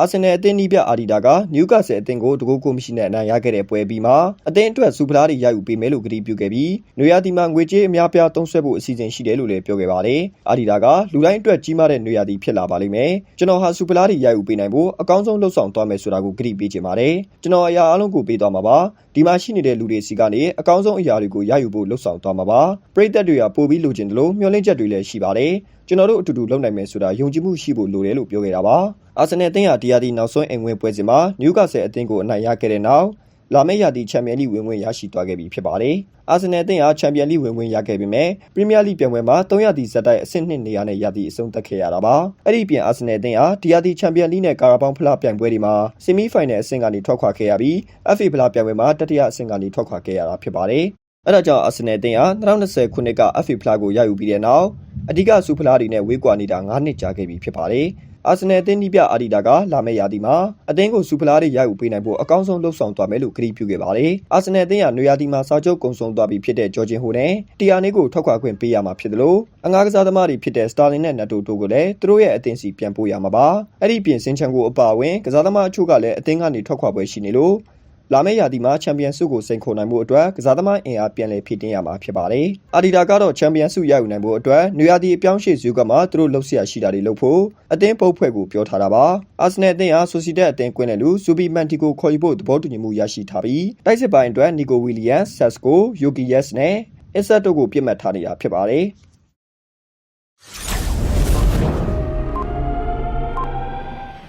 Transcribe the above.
အာဆင်နယ်အသင်းနီးပြအာဒီတာကနျူကာဆယ်အသင်းကိုတကူကိုမရှိနဲ့အနိုင်ရခဲ့တဲ့ပွဲပြီးမှာအသင်းအတွက်စူပလာတွေရယူပေးမယ်လို့ကတိပြုခဲ့ပြီးနွေရာသီမှာငွေကြေးအများပြားသုံးစွဲဖို့အစီအစဉ်ရှိတယ်လို့လည်းပြောခဲ့ပါတယ်အာဒီတာကလူတိုင်းအတွက်ကြီးမားတဲ့နွေရာသီဖြစ်လာပါလိမ့်မယ်ကျွန်တော်ဟာစူပလာတွေရယူပေးနိုင်ဖို့အကောင်းဆုံးလှုပ်ဆောင်သွားမယ်ဆိုတာကိုကတိပေးချင်ပါတယ်ကျွန်တော်အရာအလုံးကိုပေးသွားမှာပါဒီမှာရှိနေတဲ့လူတွေစီကနေအကောင်းဆုံးအရာတွေကိုရယူဖို့လှုပ်ဆောင်သွားမှာပါပရိသတ်တွေကပို့ပြီးလိုချင်တယ်လို့မျှော်လင့်ချက်တွေလည်းရှိပါတယ်ကျွန်တော်တို့အတူတူလုပ်နိုင်မယ်ဆိုတာယုံကြည်မှုရှိဖို့လိုတယ်လို့ပြောခဲ့တာပါ အာဆင်နယ်အသင်းဟာဒီယာဒီနောက်ဆုံးအိမ်ဝင်ပွဲစဉ်မှာနျူကာဆယ်အသင်းကိုအနိုင်ရခဲ့တဲ့နောက်လာမယ့်ရာသီချန်ပီယံလိဝင်ဝင်ရရှိသွားခဲ့ပြီဖြစ်ပါတယ်အာဆင်နယ်အသင်းဟာချန်ပီယံလိဝင်ဝင်ရခဲ့ပေမဲ့ပရီးမီးယားလိပြိုင်ပွဲမှာ3ရာသီဇက်တိုက်အဆင့်2နေရာနဲ့ရာသီအဆုံးသတ်ခဲ့ရတာပါအဲ့ဒီပြင်အာဆင်နယ်အသင်းဟာဒီယာဒီချန်ပီယံလိနဲ့ကာရာဘောင်ဖလားပြိုင်ပွဲတွေမှာဆီမီဖိုင်နယ်အဆင့်ကနေထွက်ခွာခဲ့ရပြီး FA ဖလားပြိုင်ပွဲမှာတတိယအဆင့်ကနေထွက်ခွာခဲ့ရတာဖြစ်ပါတယ်အဲ့ဒါကြောင့်အာဆင်နယ်အသင်းဟာ2020ခုနှစ်က FA ဖလားကိုရယူပြီးတဲ့နောက်အဓိကစူဖလားတွေနဲ့ဝေးကွာနေတာ9နှစ်ကြာခဲ့ပြီဖြစ်ပါတယ် အာဆင်နယ်အသင်းဒီပြအာဒီတာကလာမယ့်ရာသီမှာအသင်းကိုစူဖလားတွေရယူပေးနိုင်ဖို့အကောင်းဆုံးလှုပ်ဆောင်သွားမယ်လို့ကတိပြုခဲ့ပါတယ်။အာဆင်နယ်အသင်းကနွေရာသီမှာစာချုပ်ကုံဆုံးသွားပြီဖြစ်တဲ့ဂျော်ဂျင်ဟိုနဲ့တီယာနေကိုထောက်ခွာခွင့်ပေးရမှာဖြစ်တယ်လို့အငားကစားသမားတွေဖြစ်တဲ့စတာလင်နဲ့နတ်တိုတို့ကိုလည်းသူတို့ရဲ့အသင်းစီပြန်ပို့ရမှာပါ။အဲ့ဒီပြင်စင်ချန်ကိုအပါအဝင်ကစားသမားအချို့ကလည်းအသင်းကနေထွက်ခွာပွဲရှိနေလို့ လာမယ့်ရာသီမှာချန်ပီယံဆုကိုစိန်ခေါ်နိုင်မှုအတွက်ကစားသမားအင်အားပြန်လည်ဖြည့်တင်းရမှာဖြစ်ပါတယ်။အာဒီတာကတော့ချန်ပီယံဆုရယူနိုင်မှုအတွက်နွေရာသီအပြောင်းရွှေ့ဇူကမှာသူတို့လှုပ်ရှားရှိတာတွေလုပ်ဖို့အသင်းပုတ်ဖွဲ့ကိုပြောထားတာပါ။အာဆင်နယ်အသင်းအားဆိုစီတက်အသင်းကွင်းနယ်လူဇူဘီမန်တီကိုခေါ်ယူဖို့သဘောတူညီမှုရရှိထားပြီးတိုက်စစ်ပိုင်းအတွက်နီကိုဝီလီယမ်ဆက်စကိုယိုကီယက်စ်နဲ့အက်ဆက်တို့ကိုပြစ်မှတ်ထားနေတာဖြစ်ပါတယ်။